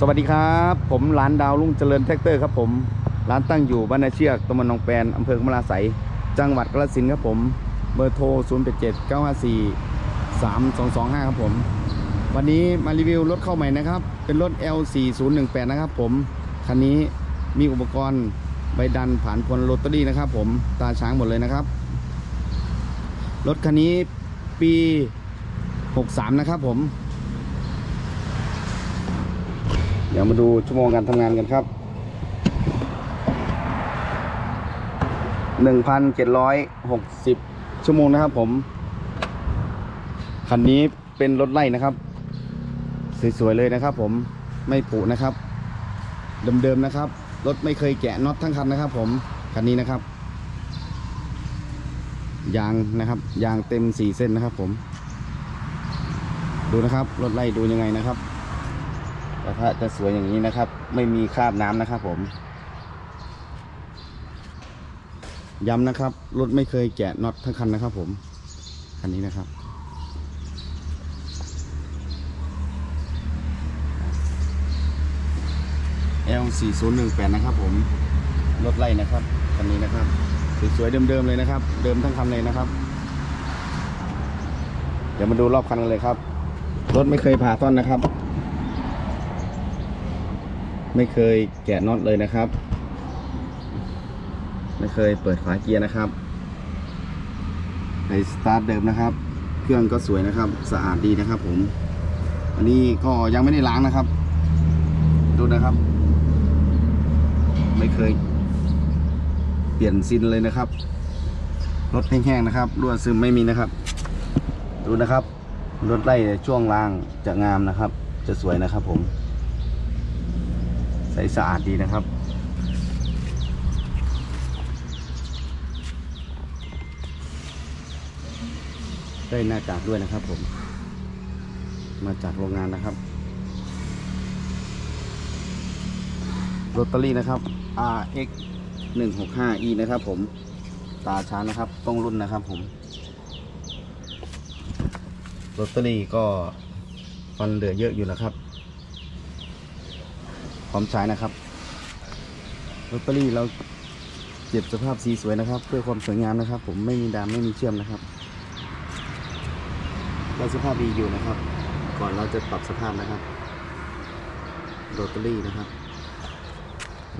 สวัสดีครับ ผมร้านดาวรุ่งเจริญแท็กเตอร์ครับผมร้านตั้งอยู่บ้านนาเชือกตำบลหนองแปนอำเภอกมลาไสยจังหวัดกาฬสินธุ์ครับผมเบอร์โทร 0 8 7 9 5 4 3 2 2 5 ครับผม วันนี้มารีวิวรถเข้าใหม่นะครับ เป็นรถ L4018 นะครับผม คันนี้มีอุปกรณ์ใบดันผ่านพลโรตารี่นะครับผมตาช้างหมดเลยนะครับ รถคันนี้ปี 63 นะครับผม เดี๋ยวมาดูชั่วโมงการทำงานกันครับ 1,760 ชั่วโมงนะครับผม คันนี้เป็นรถไล่นะครับ สวยๆเลยนะครับผมไม่ผุนะครับ เดิมๆนะครับ รถไม่เคยแกะน็อตทั้งคันนะครับ ผม คันนี้นะครับ ยางนะครับยางเต็มสี่เส้นนะครับ ผม ดูนะครับ รถไล่ดูยังไงนะครับ ระทะจะสวยอย่างนี้นะครับ ไม่มีคราบน้ำนะครับผม ย้ำนะครับ รถไม่เคยแกะน็อตทั้งคันนะครับ ผมคันนี้นะครับ L 4 0 1 8 นะครับผม รถไล่นะครับคันนี้นะครับ สวยๆเดิมๆเลยนะครับ เดิมทั้งคันเลยนะครับ เดี๋ยวมาดูรอบคันกันเลยครับ รถไม่เคยผ่าท่อนนะครับ ไม่เคยแกะน็อตเลยนะครับ ไม่เคยเปิดฝาเกียร์นะครับในสตาร์ทเดิมนะครับ เครื่องก็สวยนะครับ สะอาดดีนะครับ ผม อันนี้ก็ยังไม่ได้ล้างนะครับ ดูนะครับ ไม่เคย เปลี่ยนซินเลยนะครับรถแห้งๆนะครับรั่วซึมไม่มีนะครับ ดูนะครับรถไล่ช่วงล่างจะงามนะครับ จะสวยนะครับผม สสะอาดดีนะครับ ได้หน้ากากด้วยนะครับผม มาจากโรงงานนะครับลอตเตอรี่นะครับ RX 165E นะครับผม ตาช้างนะครับ ต้องรุ่นนะครับผมลอตเตอรี่ก็ฟันเหลือเยอะอยู่นะครับ พร้อมใช้นะครับลอตเตอรี่เราเก็บสภาพสีสวยนะครับ เพื่อความสวยงามนะครับ ผมไม่มีดำไม่มีเชื่อมนะครับเราสภาพดีอยู่นะครับ ก่อนเราจะปรับสภาพนะครับลอตเตอรี่นะครับ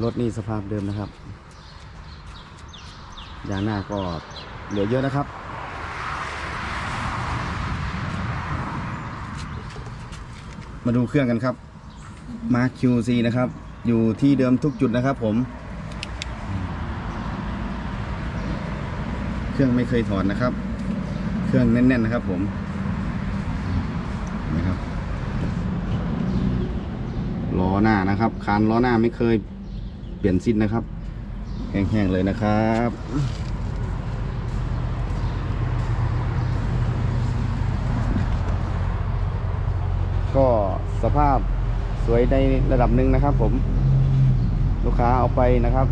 รถนี่สภาพเดิมนะครับยางหน้าก็เหลือเยอะนะครับมาดูเครื่องกันครับ มาร์ค QC นะครับ อยู่ที่เดิมทุกจุดนะครับผม เครื่องไม่เคยถอนนะครับ เครื่องแน่นๆนะครับผมนไหมครับล้อหน้านะครับ คานล้อหน้าไม่เคยเปลี่ยนซินนะครับ แห้งๆเลยนะครับก็สภาพ สวยในระดับหนึ่งนะครับ ผมลูกค้าเอาไปนะครับ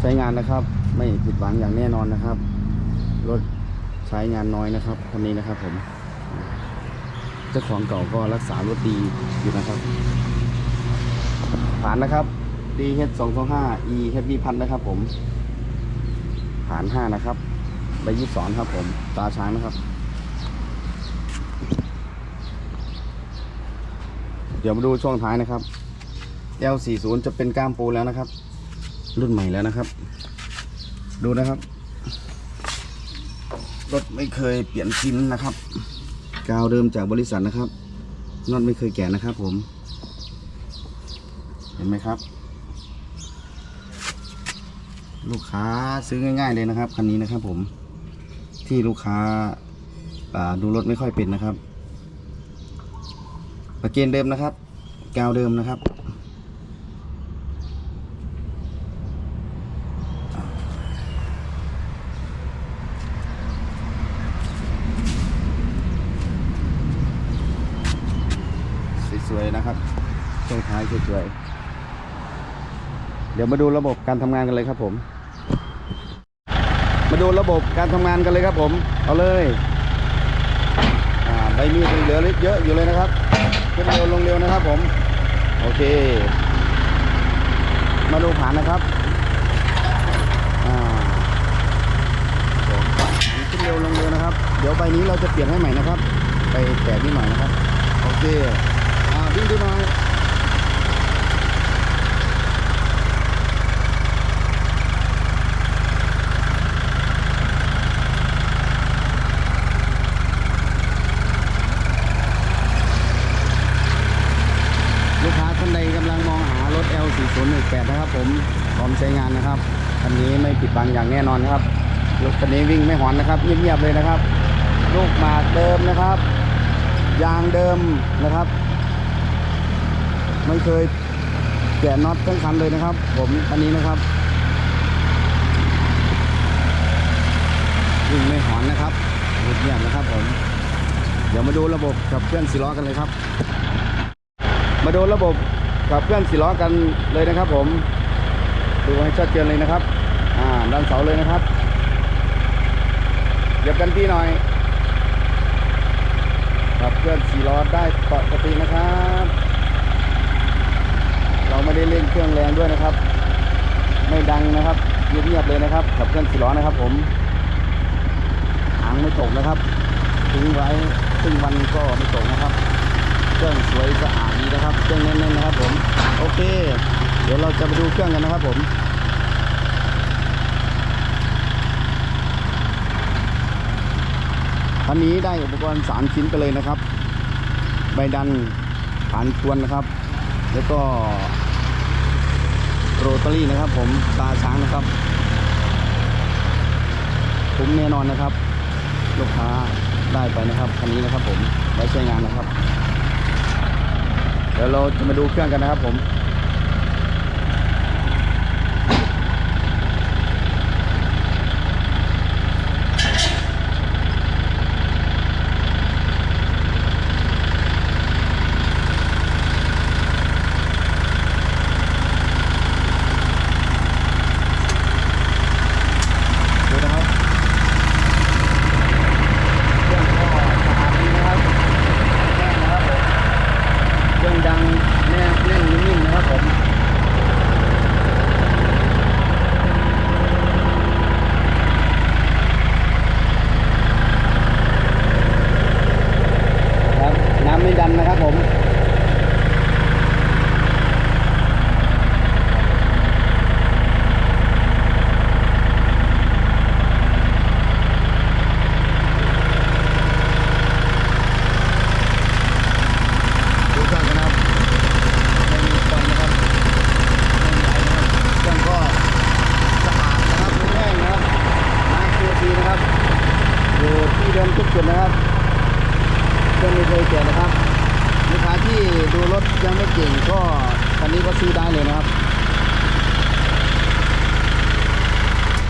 ใช้งานนะครับ ไม่ผิดหวังอย่างแน่นอนนะครับรถใช้งานน้อยนะครับคันนี้นะครับ ผมเจ้าของเก่าก็รักษารถดีอยู่นะครับ ผ่านนะครับ DH 2 2 5 E Heavy พันนะครับ ผม ผ่าน 5 นะครับใบยี่สอนครับผม ตาช้างนะครับ เดี๋ยวมาดูช่วงท้ายนะครับ L40 จะเป็นก้ามปูแล้วนะครับ รุ่นใหม่แล้วนะครับ ดูนะครับ รถไม่เคยเปลี่ยนซินนะครับกาวเดิมจากบริษัทนะครับน็อตไม่เคยแกะนะครับ ผม เห็นไหมครับ ลูกค้าซื้อง่าย ๆเลยนะครับคันนี้นะครับ ผมที่ลูกค้าดูรถไม่ค่อยเป็นนะครับ ประเกนเดิมนะครับ กาวเดิมนะครับสวยๆนะครับช่วงท้ายสวยๆเดี๋ยวมาดูระบบการทำงานกันเลยครับผม มาดูระบบการทำงานกันเลยครับผม เอาเลยอ่าใบมีดยังเหลือเยอะอยู่เลยนะครับ ขึ้นเร็วลงเร็วนะครับผม โอเค มาดูผ่านนะครับอ่าขึ้นเร็วลงเร็วนะครับ เดี๋ยวใบนี้เราจะเปลี่ยนให้ใหม่นะครับ ไปแตะนิดหน่อยนะครับ โอเค อ่าวิ่งดูหน่อย 4018 นะครับ ผมพร้อมใช้งานนะครับคันนี้ไม่ปิดบังอย่างแน่นอนครับรถคันนี้วิ่งไม่หอนนะครับเงียบๆเลยนะครับ ลูกหมากเดิมนะครับ ยางเดิมนะครับ ไม่เคยแกะน็อตทั้งคันเลยนะครับ ผมคันนี้นะครับวิ่งไม่หอนนะครับเงียบนะครับผมเดี๋ยวมาดูระบบกับเครื่องสีล้อกันเลยครับ มาดูระบบ กับเครื่องสีล้อกันเลยนะครับ ผมดูให้ชัดเจนเลยนะครับอ่าด้านเสาเลยนะครับเหยียบกันที่หน่อยกับเครื่องสีล้อได้ปกตินะครับ เราไม่ได้เล่นเครื่องแรงด้วยนะครับ ไม่ดังนะครับเงียบๆเลยนะครับกับเครื่องสีล้อนะครับ ผมหางไม่ตกนะครับทิ้งไว้ครึ่งวันก็ไม่ตกนะครับ เครื่องสวยสะอาด ดีนะครับเครื่องแน่นๆนะครับผมโอเค เดี๋ยวเราจะไปดูเครื่องกันนะครับผมคันนี้ได้อุปกรณ์3ชิ้นไปเลยนะครับ ใบดันฐานทวนนะครับ แล้วก็โรตารี่นะครับ ผมตาช้างนะครับคุ้มแน่นอนนะครับ ลูกค้าได้ไปนะครับคันนี้นะครับผมไว้ใช้งานนะครับ ดี๋ยวเราจะมาดูเครื่องกันนะครับผม ดูนะครับ เครื่องก็สะอาดดีนะครับแน่นนะครับผม เครื่องดังแน่แน่นนิ่มๆนะครับผม ครับ น้ำไม่ดันนะครับผม ดูเครื่องกันนะครับไม่มีควันนะครับไม่มีไอนะครับเครื่องก็สะอาดนะครับไม่แห้งนะครับน้ำตัวทีนะครับ อ ที่เดิมทุกจุดนะครับเครื่องไม่เคยเสียนะครับลูกค้าที่ดูรถยังไม่เก่งก็คันนี้ก็ซื้อได้เลยนะครับ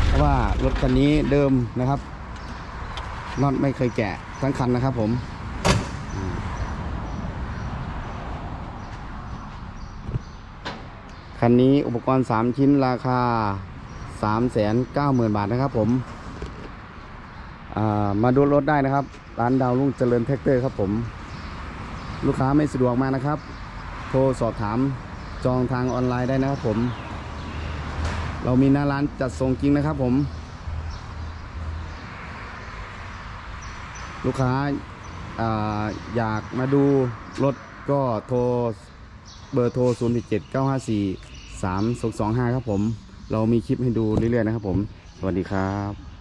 เพราะว่ารถคันนี้เดิมนะครับน็อตไม่เคยแกะทั้งคันนะครับผมคันนี้อุปกรณ์ 3 ชิ้นราคา 3 9 0 0 0 0 บาทนะครับผม มาดูรถได้นะครับ ร้านดาวรุ่งเจริญแท็กเตอร์ครับผม ลูกค้าไม่สะดวกมานะครับ โทรสอบถามจองทางออนไลน์ได้นะครับผม เรามีหน้าร้านจัดส่งจริงนะครับผม ลูกค้าอาอยากมาดูรถก็โทรเบอร์โทร 0 7 9 5 4 3 2 2 5 ครับผม เรามีคลิปให้ดูเรื่อยๆนะครับผม สวัสดีครับ